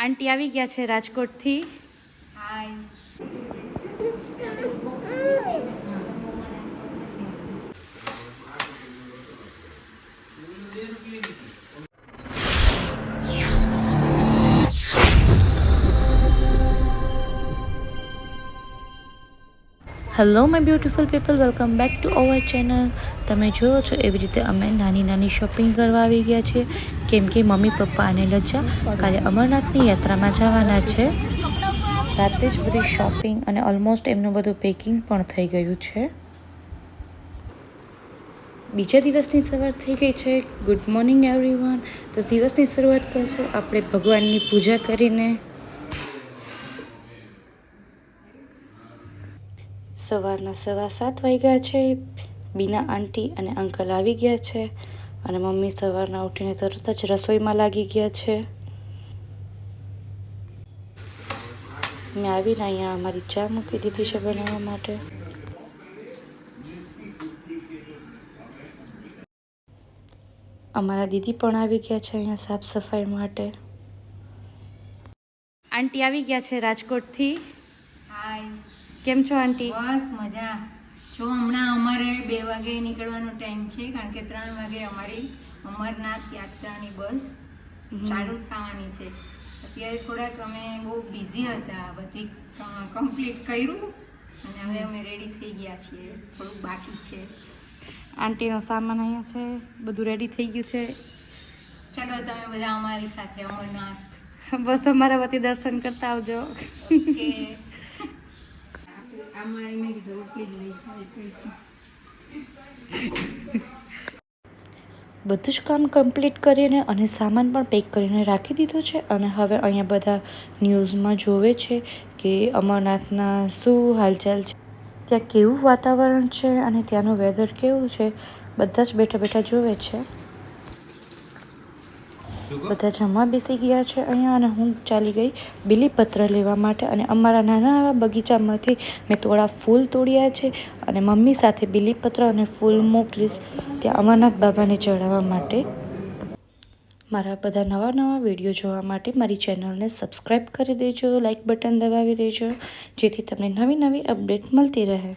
આંટી આવી ગયા છે રાજકોટથી. Hi hello my beautiful people welcome back to our channel તમે જોયો છો એવી રીતે અમે નાની નાની શોપિંગ કરવા આવી ગયા છીએ. કેમ કે મમ્મી, પપ્પા અને લજ્જા કાલે અમરનાથની યાત્રામાં જવાના છે. રાતે જ બધી શોપિંગ અને ઓલમોસ્ટ એમનું બધું પેકિંગ પણ થઈ ગયું છે. બીજા દિવસની સવાર થઈ ગઈ છે. ગુડ મોર્નિંગ એવરીવન તો દિવસની શરૂઆત કરશું આપણે ભગવાનની પૂજા કરીને. સવારના સવા સાત વાગ્યા છે. બીના આંટી અને અંકલ આવી ગયા છે અને મમ્મી સવારના ઉઠીને તરત જ રસોઈમાં લાગી ગયા છે. મેં આવીને અહીંયા અમારી ચા મૂકી દીધી છે બનાવવા માટે. અમારા દીદી પણ આવી ગયા છે અહીંયા સાફ સફાઈ માટે. આંટી આવી ગયા છે રાજકોટથી. હાય કેમ છો આંટી? બસ મજા. જો હમણાં અમારે બે વાગે નીકળવાનો ટાઈમ છે કારણ કે ત્રણ વાગે અમારી અમરનાથ યાત્રાની બસ ચાલુ થવાની છે. અત્યારે થોડાક અમે બહુ બિઝી હતા બધી કમ્પ્લીટ કર્યું અને હવે અમે રેડી થઈ ગયા છીએ. થોડુંક બાકી છે. આંટીનો સામાન અહીંયા છે બધું રેડી થઈ ગયું છે. ચલો તમે બધા અમારી સાથે અમરનાથ. બસ અમારા વતી દર્શન કરતા આવજો. કે બધું જ કામ કમ્પ્લીટ કરીને અને સામાન પણ પેક કરીને રાખી દીધો છે અને હવે અહીંયા બધા ન્યૂઝમાં જોવે છે કે અમરનાથના શું હાલચાલ છે? ત્યાં કેવું વાતાવરણ છે અને ત્યાંનું વેધર કેવું છે? બધા જ બેઠા બેઠા જોવે છે. બધા જમવા બેસી ગયા છે અહીંયા અને હું ચાલી ગઈ બીલીપત્ર લેવા માટે અને અમારા નાના એવા બગીચામાંથી મેં થોડા ફૂલ તોડ્યા છે અને મમ્મી સાથે બીલીપત્ર અને ફૂલ મોકલીશ ત્યાં અમરનાથ બાબાને ચડાવવા માટે. મારા બધા નવા નવા વીડિયો જોવા માટે મારી ચેનલને સબસ્ક્રાઈબ કરી દેજો, લાઇક બટન દબાવી દેજો, જેથી તમને નવી નવી અપડેટ મળતી રહે.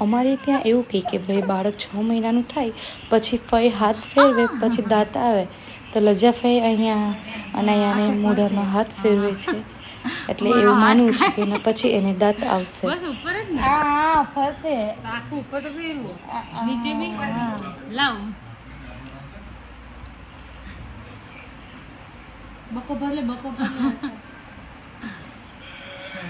અમારે ત્યાં એવું કહે કે ભાઈ બાળક છ મહિનાનું થાય પછી ફઈ હાથ ફેરવે પછી દાંત આવે તો લજા ફઈ અહીંયા અને અહીંયાને મોઢામાં હાથ ફેરવે છે. એટલે એવું માનવું છે કે પછી એને દાંત આવશે. ઉપર જ ને? હા ફરશે. આખું ઉપર તો ફેરવું. નીચે બી લાવ. બકો ભરલે બકો ભરલે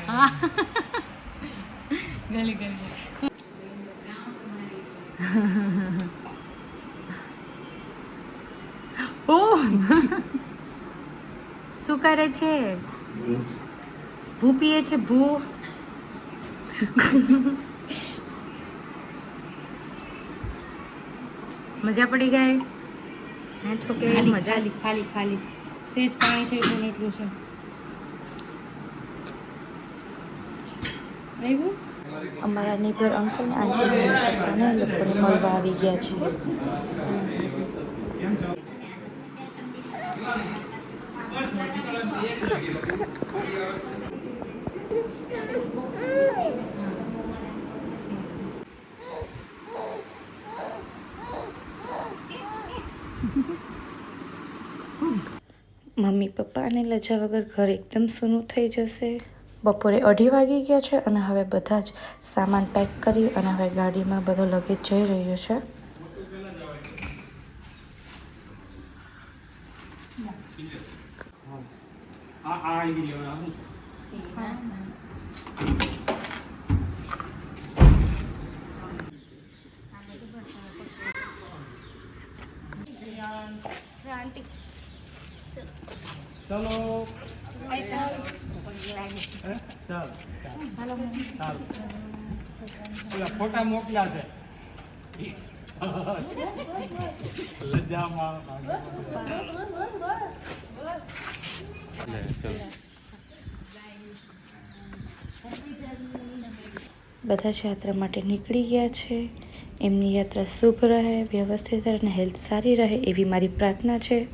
હા. ગલી ગલી ઓ શું કરે છે? ભૂ પીએ છે ભૂ. મજા પડી ગઈ? હે છોકરી મજા. ખાલી ખાલી ખાલી. સેજ પાણી છે એટલું ને એટલું છે. આવ્યું? અમારા નેબર અંકલ ને આંટી પપ્પાને લોકોને મળવા આવી ગયા છે. મમ્મી પપ્પાને લજા વગર ઘર એકદમ સૂનું થઈ જશે. બપોરે અઢી વાગી ગયા છે અને હવે બધા જ સામાન પેક કરી અને હવે ગાડીમાં બધો લગેજ જઈ રહ્યો છે? ચલો ફોટા મોકલ્યા છે. બધા જ યાત્રા માટે નીકળી ગયા છે. એમની યાત્રા શુભ રહે, વ્યવસ્થિત અને હેલ્થ સારી રહે એવી મારી પ્રાર્થના છે.